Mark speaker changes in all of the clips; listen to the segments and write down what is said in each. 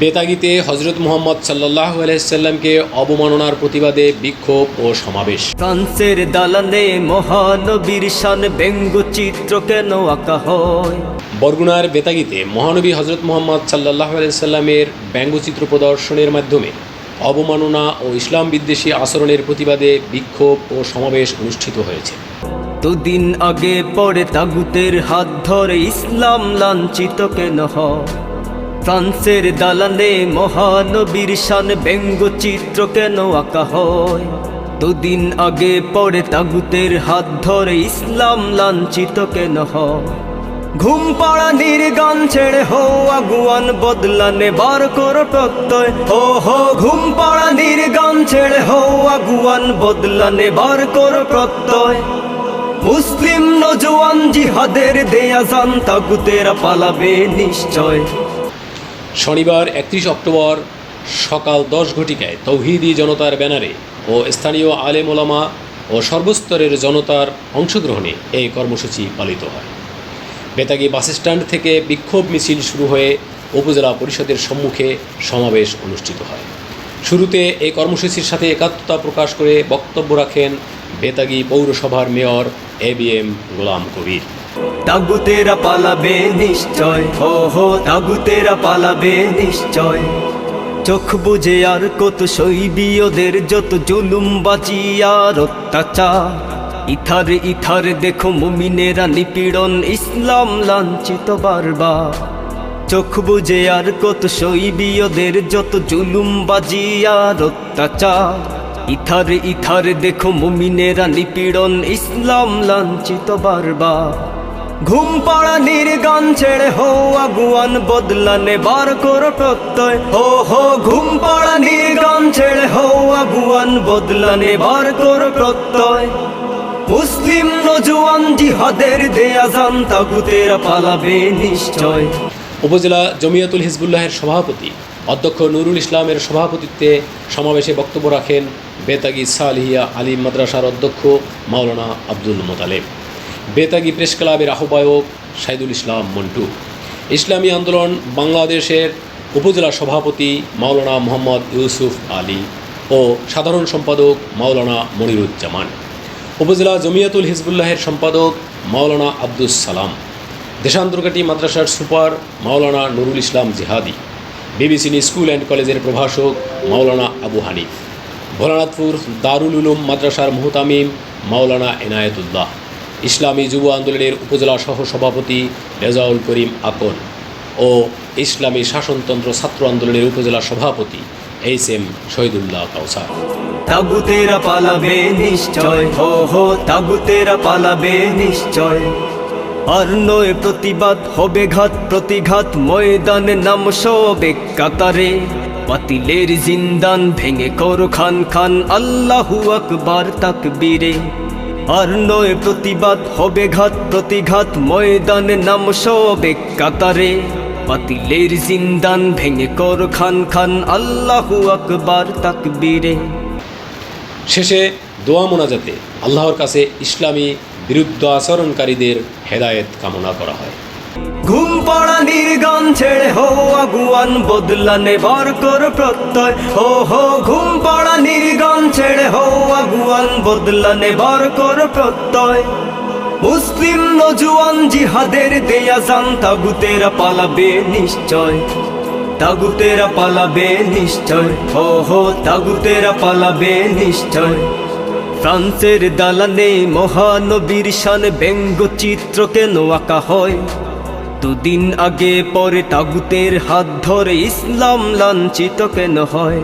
Speaker 1: বেতাগিতে হজরত মোহাম্মদ সাল্লাহ আলাইসাল্লামকে অবমাননার প্রতিবাদে বিক্ষোভ ও সমাবেশ।
Speaker 2: ফ্রান্সের দালানে মহানবীর শান ব্যঙ্গচিত্র কেন আঁকা হয়?
Speaker 1: বরগুনার বেতাগিতে মহানবী হজরত মোহাম্মদ সাল্লাহ আলাইসাল্লামের ব্যঙ্গচিত্র প্রদর্শনের মাধ্যমে অবমাননা ও ইসলাম বিদ্বেষী আচরণের প্রতিবাদে বিক্ষোভ ও সমাবেশ অনুষ্ঠিত হয়েছে।
Speaker 2: দুদিন আগে পরে তাগুতের হাত ধরে ইসলাম লাঞ্ছিত কেন হয়? ফ্রান্সের দালানে মহানবীর শান ব্যঙ্গচিত্র কেন আঁকা হয়? দুদিন আগে পরে তাগুতের হাত ধরে ইসলাম লাঞ্ছিত কেন হয়? ঘুম পাড়া গান ছেড়ে হো, আগুয়ান বদলানে বার কর প্রত্যয়। হো হো, ঘুম পাড়া গান ছেড়ে হো, আগুয়ান বদলানে বার কর প্রত্যয়। মুসলিম নজওয়ান জিহাদের দেয়া জান তাগুতেরা পালাবে নিশ্চয়।
Speaker 1: শনিবার একত্রিশ অক্টোবর সকাল দশ ঘটিকায় তৌহিদি জনতার ব্যানারে ও স্থানীয় আলেম ওলামা ও সর্বস্তরের জনতার অংশগ্রহণে এই কর্মসূচি পালিত হয়। বেতাগী বাসস্ট্যান্ড থেকে বিক্ষোভ মিছিল শুরু হয়ে উপজেলা পরিষদের সম্মুখে সমাবেশ অনুষ্ঠিত হয়। শুরুতে এই কর্মসূচির সাথে একাত্মতা প্রকাশ করে বক্তব্য রাখেন বেতাগী পৌরসভার mayor A B M Golam Kabir.
Speaker 2: তাগুতেরা পালাবে নিশ্চয়। হো হো তাগুতেরা পালাবে নিশ্চয়। চোখ বুঝে আর কত শৈবীয়দের যত জুলুম বাজিয়ার অত্যাচার। ইথার ইথার দেখো মুমিনেরা নিপীড়ন, ইসলাম লাঞ্ছিত বারবার। চোখ বুঝে আর কত শৈবীয়দের যত জুলুম বাজিয়ার অত্যাচার। ইথার ইথার দেখো মুমিনেরা নিপীড়ন, ইসলাম লাঞ্ছিত বারবার। ঘুম পাড়া গান ছেড়ে হো, আগুয়ান বদলানে বার কর প্রত্যয়। হো হো ঘুম পাড়া গান ছেড়ে হো, আগুয়ান বদলানে বার কর প্রত্যয়। মুসলিম নজওয়ান জিহাদের দেয়া জান, তাগুতেরা পালাবে নিশ্চয়।
Speaker 1: উপজেলা জমিয়তুল হিজবুল্লাহের সভাপতি অধ্যক্ষ নুরুল ইসলামের সভাপতিত্বে সমাবেশে বক্তব্য রাখেন বেতাগি সালিহিয়া আলী মাদ্রাসার অধ্যক্ষ মাওলানা আব্দুল মোতালেব। বেতাগি প্রেস ক্লাবের আহ্বায়ক সাইদুল ইসলাম মন্টু। ইসলামী আন্দোলন বাংলাদেশের উপজেলা সভাপতি মাওলানা মোহাম্মদ ইউসুফ আলী ও সাধারণ সম্পাদক মাওলানা মনিরুজ্জামান। উপজেলা জমিয়তুল হিজবুল্লাহের সম্পাদক মাওলানা আব্দুস সালাম। দেশান্তরকাটি মাদ্রাসার সুপার মাওলানা নুরুল ইসলাম জিহাদি। বিবিসিনি স্কুল অ্যান্ড কলেজের প্রভাষক মাওলানা আবু হানিফ। ভোলানাথপুর দারুল উলুম মাদ্রাসার মুহতামিম মাওলানা এনায়েতুল্লাহ। ইসলামী যুব আন্দোলনের উপজেলা সহ সভাপতি রেজাউল করিম আকন ও ইসলামী শাসনতন্ত্র ছাত্র আন্দোলনের উপজেলা সভাপতি এইচ এম শহীদুল্লাহ কাউসার।
Speaker 2: তাগুতেরা পালাবে নিশ্চয়, হো হো, তাগুতেরা পালাবে নিশ্চয়। আর নয় প্রতিবাদ, হবে ঘাত, প্রতিঘাত, ময়দানে নাম সবে কাতারে। পাতিলের জিন্দান ভেঙে কর খান খান, আল্লাহু আকবার তাকবীরে। আর নয় প্রতিবাদ হবে ঘাত প্রতিঘাত ময়দানে নাম সবে কাতারে। পাতিলের জিন্দান ভেঙে কর খান খান আল্লাহ আকবার তাকবীরে।
Speaker 1: শেষে দোয়া মোনাজাতে আল্লাহর কাছে ইসলামী বিরুদ্ধ আচরণকারীদের হেদায়েত কামনা করা হয়।
Speaker 2: ঘুম পাড়া গান ছেড়ে হো আগুয়ান বদলানে বার কর প্রত্যয়। হো হো, ঘুম পাড়া গান ছেড়ে হো আগুয়ান বদলানে বার কর প্রত্যয়। মুসলিম নজওয়ান জিহাদের দেয়া জান তাগুতেরা পালাবে নিশ্চয়। তাগুতেরা পালাবে নিশ্চয়। হো হো, তাগুতেরা পালাবে নিশ্চয়। ফ্রান্সের দালানে মহানবীর শান ব্যঙ্গচিত্র কেন আঁকা হয়। দুদিন আগে পরে তাগুতের হাত ধরে ইসলাম লাঞ্ছিত কেন হয়?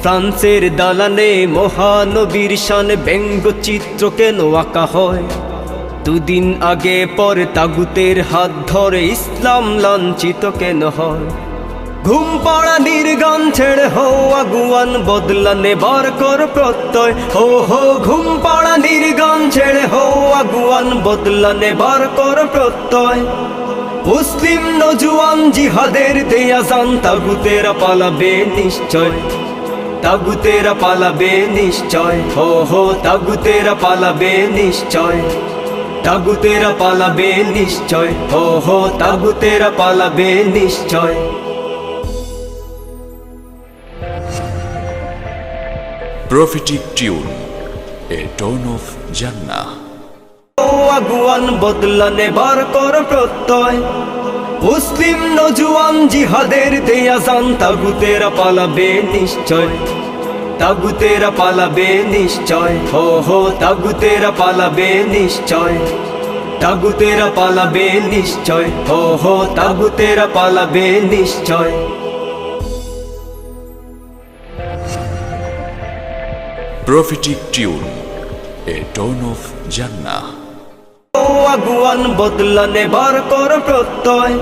Speaker 2: ফ্রান্সের দালানে মহানবীর শান ব্যঙ্গচিত্র কেন আঁকা হয়? দুদিন আগে পরে তাগুতের হাত ধরে ইসলাম লাঞ্ছিত কেন হয়? ঘুম পাড়া গান ছেড়ে হো, আগুয়ান বদলা নেবার কর প্রত্যয়। হো হো, ঘুম পাড়া গান ছেড়ে হো, আগুয়ান বদলা নেবার কর প্রত্যয়। মুসলিম নজুয়ান জিহাদের দেয়া জান, তাগুতেরা পালাবে নিশ্চয়। তাগুতেরা পালাবে নিশ্চয়। হো হো, তাগুতেরা পালাবে নিশ্চয়। তাগুতেরা পালাবে নিশ্চয়। হো হো, তাগুতেরা পালাবে নিশ্চয়।
Speaker 3: Prophetic tune a tone of
Speaker 2: Jannah আগুয়ান বদলা নেবার কর প্রত্যয়। মুসলিম নজুয়ান জিহাদের দেয়া জান তাগুতেরা পালাবে নিশ্চয়। তাগুতেরা পালাবে নিশ্চয় হো হো তাগুতেরা পালাবে নিশ্চয়। তাগুতেরা পালাবে নিশ্চয় হো হো তাগুতেরা পালাবে নিশ্চয়।
Speaker 3: Prophetic Tune, a tone of Jannah.
Speaker 2: আগুয়ান বদলা নেবার কর প্রত্যয়।